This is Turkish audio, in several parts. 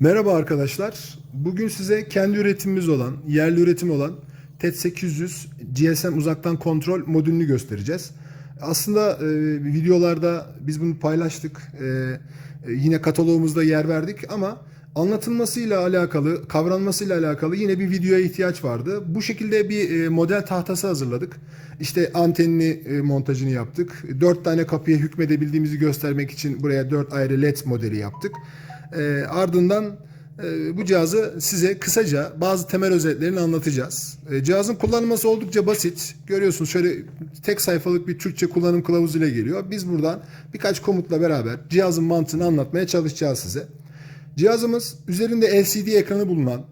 Merhaba arkadaşlar. Bugün size kendi üretimimiz olan, yerli üretim olan TED 800 GSM uzaktan kontrol modülünü göstereceğiz. Aslında e, videolarda biz bunu paylaştık. E, e, yine kataloğumuzda yer verdik ama anlatılmasıyla alakalı, kavranmasıyla alakalı yine bir videoya ihtiyaç vardı. Bu şekilde bir e, model tahtası hazırladık. İşte antenini e, montajını yaptık. Dört tane kapıya hükmedebildiğimizi göstermek için buraya dört ayrı LED modeli yaptık. E, ardından e, bu cihazı size kısaca bazı temel özelliklerini anlatacağız. E, cihazın kullanılması oldukça basit. Görüyorsunuz şöyle tek sayfalık bir Türkçe kullanım kılavuzu ile geliyor. Biz buradan birkaç komutla beraber cihazın mantığını anlatmaya çalışacağız size. Cihazımız üzerinde LCD ekranı bulunan,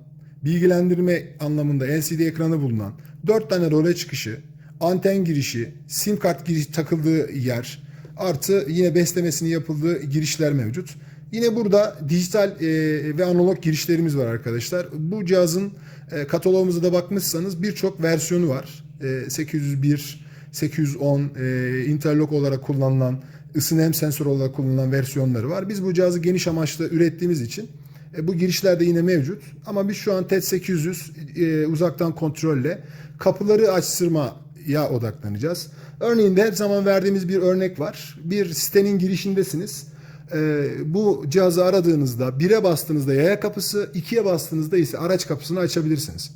bilgilendirme anlamında LCD ekranı bulunan 4 tane role çıkışı, anten girişi, sim kart giriş takıldığı yer, artı yine beslemesinin yapıldığı girişler mevcut. Yine burada dijital e, ve analog girişlerimiz var arkadaşlar. Bu cihazın e, kataloğumuza da bakmışsanız birçok versiyonu var. E, 801, 810 e, interlock olarak kullanılan, ısı nem sensörü olarak kullanılan versiyonları var. Biz bu cihazı geniş amaçlı ürettiğimiz için e, bu girişler de yine mevcut. Ama biz şu an TED 800 e, uzaktan kontrolle kapıları açtırmaya odaklanacağız. Örneğin de her zaman verdiğimiz bir örnek var. Bir sitenin girişindesiniz. E, bu cihazı aradığınızda 1'e bastığınızda yaya kapısı, 2'ye bastığınızda ise araç kapısını açabilirsiniz.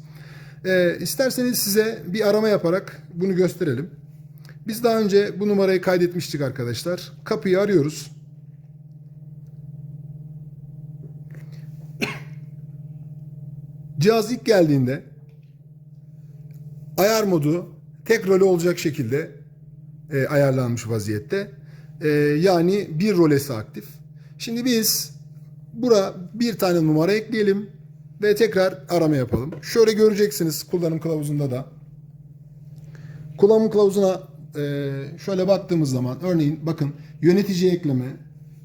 E, isterseniz size bir arama yaparak bunu gösterelim. Biz daha önce bu numarayı kaydetmiştik arkadaşlar. Kapıyı arıyoruz. Cihaz ilk geldiğinde ayar modu tek rolü olacak şekilde e, ayarlanmış vaziyette. E, yani bir rolesi aktif. Şimdi biz bura bir tane numara ekleyelim ve tekrar arama yapalım. Şöyle göreceksiniz kullanım kılavuzunda da. Kullanım kılavuzuna e, şöyle baktığımız zaman örneğin bakın yönetici ekleme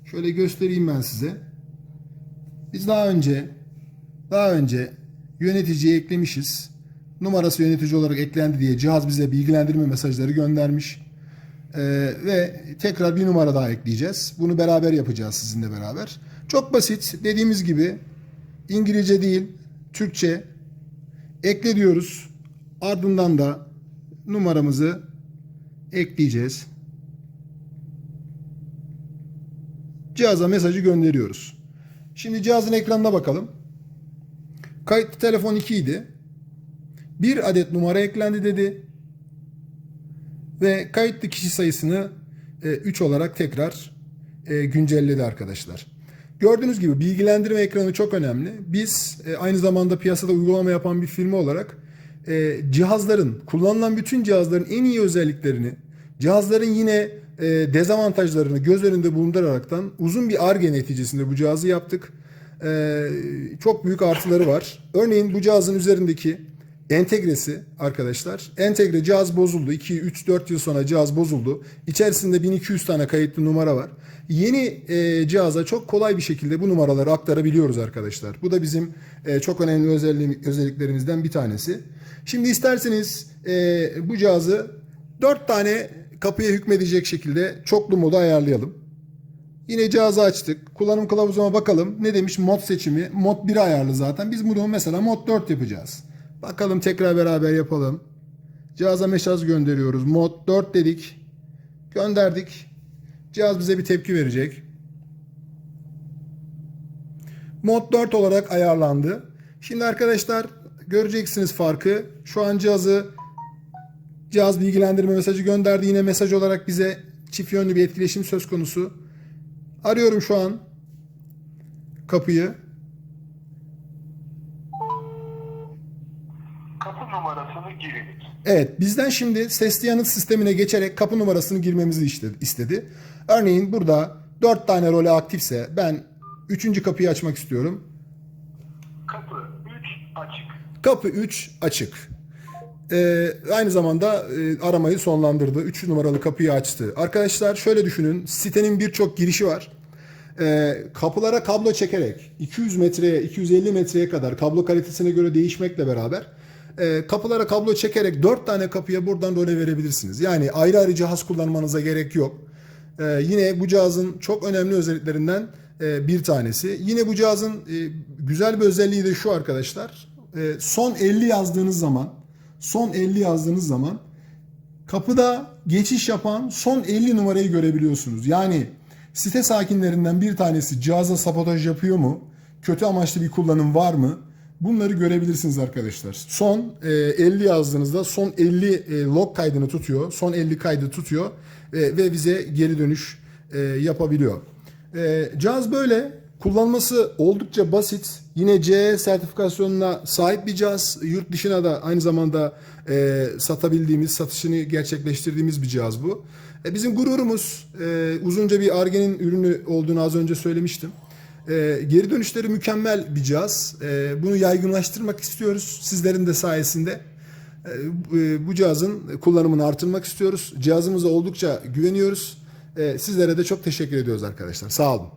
şöyle göstereyim ben size. Biz daha önce daha önce yöneticiyi eklemişiz. Numarası yönetici olarak eklendi diye cihaz bize bilgilendirme mesajları göndermiş. Ee, ve tekrar bir numara daha ekleyeceğiz. Bunu beraber yapacağız sizinle beraber. Çok basit. Dediğimiz gibi İngilizce değil, Türkçe ekle diyoruz. Ardından da numaramızı ekleyeceğiz. Cihaza mesajı gönderiyoruz. Şimdi cihazın ekranına bakalım. Kayıtlı telefon 2 idi. Bir adet numara eklendi dedi. Ve kayıtlı kişi sayısını 3 olarak tekrar e, güncelledi arkadaşlar. Gördüğünüz gibi bilgilendirme ekranı çok önemli. Biz e, aynı zamanda piyasada uygulama yapan bir firma olarak e, cihazların, kullanılan bütün cihazların en iyi özelliklerini, cihazların yine e, dezavantajlarını göz önünde bulunduraraktan uzun bir ARGE neticesinde bu cihazı yaptık. E, çok büyük artıları var. Örneğin bu cihazın üzerindeki entegresi arkadaşlar. Entegre cihaz bozuldu. 2, 3, 4 yıl sonra cihaz bozuldu. İçerisinde 1200 tane kayıtlı numara var. Yeni e, cihaza çok kolay bir şekilde bu numaraları aktarabiliyoruz arkadaşlar. Bu da bizim e, çok önemli özelliğim, özelliklerimizden bir tanesi. Şimdi isterseniz e, bu cihazı 4 tane kapıya hükmedecek şekilde çoklu modu ayarlayalım. Yine cihazı açtık. Kullanım kılavuzuna bakalım. Ne demiş? Mod seçimi. Mod 1 ayarlı zaten. Biz bunu mesela mod 4 yapacağız. Bakalım tekrar beraber yapalım. Cihaza mesaj gönderiyoruz. Mod 4 dedik. Gönderdik. Cihaz bize bir tepki verecek. Mod 4 olarak ayarlandı. Şimdi arkadaşlar göreceksiniz farkı. Şu an cihazı cihaz bilgilendirme mesajı gönderdi. Yine mesaj olarak bize çift yönlü bir etkileşim söz konusu. Arıyorum şu an kapıyı. Kapı numarasını giriniz. Evet, bizden şimdi sesli yanıt sistemine geçerek kapı numarasını girmemizi istedi. Örneğin burada 4 tane role aktifse ben 3. kapıyı açmak istiyorum. Kapı 3 açık. Kapı 3 açık. Ee, aynı zamanda e, aramayı sonlandırdı. 3 numaralı kapıyı açtı. Arkadaşlar şöyle düşünün. Sitenin birçok girişi var. Ee, kapılara kablo çekerek 200 metreye 250 metreye kadar kablo kalitesine göre değişmekle beraber e, kapılara kablo çekerek 4 tane kapıya buradan role verebilirsiniz. Yani ayrı ayrı cihaz kullanmanıza gerek yok. Ee, yine bu cihazın çok önemli özelliklerinden e, bir tanesi. Yine bu cihazın e, güzel bir özelliği de şu arkadaşlar. E, son 50 yazdığınız zaman son 50 yazdığınız zaman kapıda geçiş yapan son 50 numarayı görebiliyorsunuz. Yani site sakinlerinden bir tanesi cihaza sabotaj yapıyor mu? Kötü amaçlı bir kullanım var mı? Bunları görebilirsiniz arkadaşlar. Son e, 50 yazdığınızda son 50 e, log kaydını tutuyor. Son 50 kaydı tutuyor e, ve bize geri dönüş e, yapabiliyor. E, cihaz böyle. Kullanması oldukça basit. Yine CE sertifikasyonuna sahip bir cihaz. Yurt dışına da aynı zamanda e, satabildiğimiz, satışını gerçekleştirdiğimiz bir cihaz bu. E, bizim gururumuz e, uzunca bir Arge'nin ürünü olduğunu az önce söylemiştim. E, geri dönüşleri mükemmel bir cihaz. E, bunu yaygınlaştırmak istiyoruz sizlerin de sayesinde. E, bu- bu cihazın kullanımını artırmak istiyoruz. Cihazımıza oldukça güveniyoruz. E, sizlere de çok teşekkür ediyoruz arkadaşlar. Sağ olun.